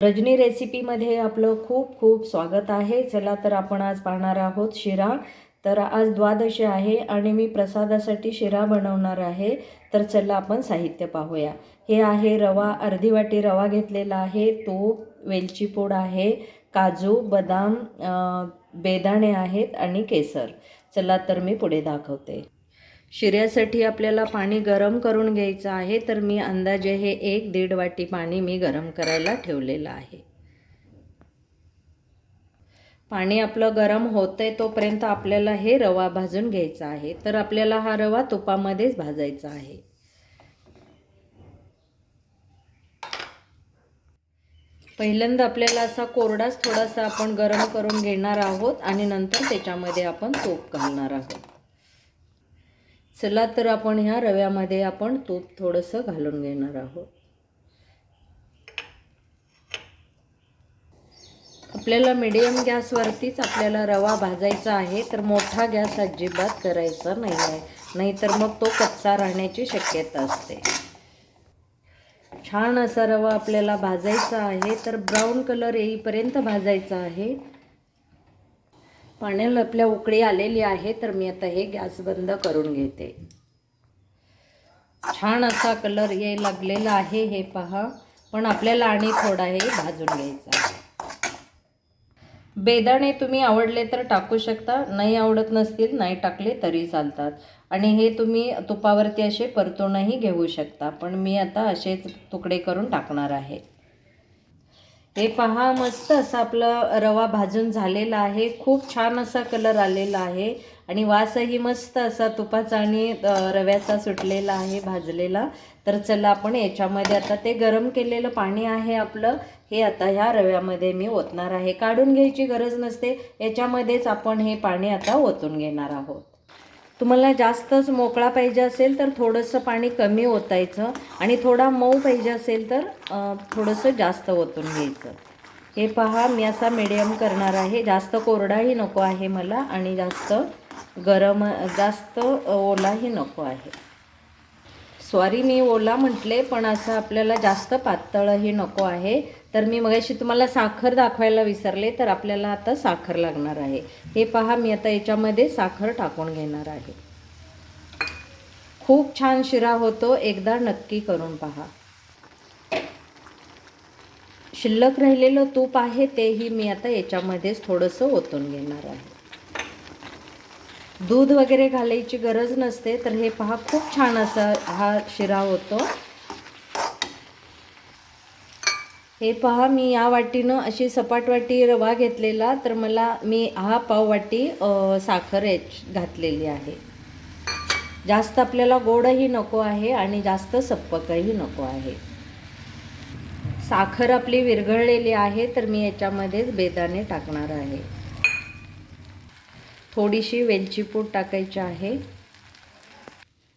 रजनी रेसिपीमध्ये आपलं खूप खूप स्वागत आहे. चला तर आपण आज पाहणार आहोत शिरा. तर आज द्वादशी आहे आणि मी प्रसादासाठी शिरा बनवणार आहे. तर चला आपण साहित्य पाहूया. हे आहे रवा अर्धी वाटी रवा घेतलेला आहे. तूप वेलची पूड आहे काजू बदाम बेदाणे आहेत आणि केसर. चला तर मी पुढे दाखवते. शिऱ्यासाठी आपल्याला पाणी गरम करून घ्यायचं आहे तर मी अंदाजे हे एक दीड वाटी पाणी मी गरम करायला ठेवलेलं आहे. पाणी आपलं गरम होतंय तोपर्यंत आपल्याला हे रवा भाजून घ्यायचा आहे तर आपल्याला हा रवा तुपामध्येच भाजायचा आहे. पहिल्यांदा आपल्याला असा कोरडाच थोडासा आपण गरम करून घेणार आहोत आणि नंतर त्याच्यामध्ये आपण तूप घालणार आहोत. चला तर आपण ह्या रव्यामध्ये आपण तूप थोडंसं घालून घेणार आहोत. आपल्याला मिडियम गॅसवरतीच आपल्याला रवा भाजायचा आहे तर मोठा गॅस अजिबात करायचा नाही आहे. नाहीतर मग तो कच्चा राहण्याची शक्यता असते. छान असा रवा आपल्याला भाजायचा आहे तर ब्राऊन कलर येईपर्यंत भाजायचा आहे. पाण्याला आपल्या उकळी आलेली आहे तर मी आता हे गॅस बंद करून घेते. छान असा कलर ये लागलेला आहे हे पहा. पण आपल्याला आणि थोडा हे भाजून घ्यायचा आहे. बेदाणे तुम्ही आवडले तर टाकू शकता नाही आवडत नसतील नाही टाकले तरी चालतात. आणि हे तुम्ही तुपावरती असे परतूनही घेऊ शकता पण मी आता असेच तुकडे करून टाकणार आहे. हे पहा मस्त असा आपलं रवा भाजून झालेला आहे. खूप छान असा कलर आलेला आहे. आणि वासही मस्त असा तुपाचा आणि रव्याचा सुटलेला आहे भाजलेला. तर चला आपण याच्यामध्ये आता ते गरम केलेलं पाणी आहे आपलं. हे आता ह्या रव्यामध्ये मी ओतणार आहे. काढून घ्यायची गरज नसते. याच्यामध्येच आपण हे पाणी आता ओतून घेणार आहोत. तुम्हाला जास्तच मोकळा पाहिजे असेल तर थोडंसं पाणी कमी ओतायचं आणि थोडा मऊ पाहिजे असेल तर थोडंसं जास्त ओतून घ्यायचं. हे पहा मी असा मिडियम करणार आहे. जास्त कोरडाही नको आहे मला आणि जास्त गरम जास्त ओलाही नको आहे. सॉरी मी ओला म्हटले पण असं आपल्याला जास्त पातळही नको आहे. तर मी मगाशी तुम्हाला साखर दाखवायला विसरले तर आपल्याला आता साखर लागणार आहे. हे पहा मी आता याच्यामध्ये साखर टाकून घेणार आहे. खूप छान शिरा होतो एकदा नक्की करून पहा. शिल्लक राहिलेलं तूप आहे तेही मी आता याच्यामध्येच थोडंसं ओतून घेणार आहे. दूध वगैरे घालायची गरज नसते तर हे पहा खूप छान असा हा शिरा होतो. हे पहा मी या वाटीनं अशी सपाट वाटी रवा घेतलेला तर मला मी हा पाव वाटी साखर याच- घातलेली आहे. जास्त आपल्याला गोडही नको आहे आणि जास्त सप्पकही नको आहे. साखर आपली विरघळलेली आहे तर मी याच्यामध्येच बेदाणे टाकणार आहे. थोडीशी वेलची पूड टाकायची आहे.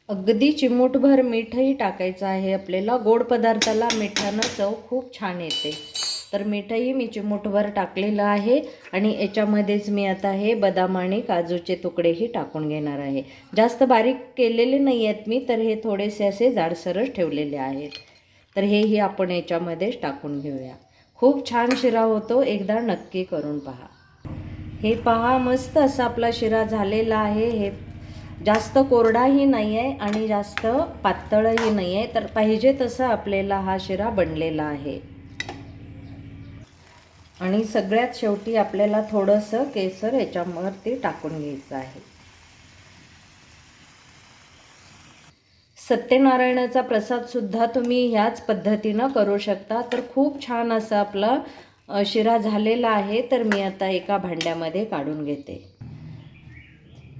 अगदी चिमूटभर मीठही टाकायचं आहे आपल्याला. गोड पदार्थाला मिठानं चव खूप छान येते. तर मिठही मी चिमूटभर टाकलेलं आहे आणि याच्यामध्येच मी आता हे बदाम आणि काजूचे तुकडेही टाकून घेणार आहे. जास्त बारीक केलेले नाही आहेत मी तर हे थोडेसे असे जाडसरच ठेवलेले आहेत. तर हेही आपण याच्यामध्येच टाकून घेऊया. खूप छान शिरा होतो एकदा नक्की करून पहा. हे पहा मस्त असा आपला शिरा झालेला आहे. हे जास्त कोरडाही नाही आहे आणि जास्त पातळही नाही आहे तर पाहिजे तसा आपल्याला हा शिरा बनलेला आहे. आणि सगळ्यात शेवटी आपल्याला थोडंसं केसर याच्यावरती टाकून घ्यायचं आहे. सत्यनारायणाचा प्रसादसुद्धा तुम्ही ह्याच पद्धतीनं करू शकता. तर खूप छान असा आपला शिरा झालेला आहे तर मी आता एका भांड्यामध्ये काढून घेते.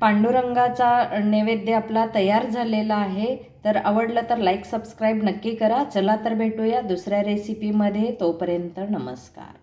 पांडुरंगाचा नैवेद्य आपला तयार झालेला आहे तर आवडलं तर लाईक सबस्क्राईब नक्की करा. चला तर भेटूया दुसऱ्या रेसिपीमध्ये तोपर्यंत नमस्कार.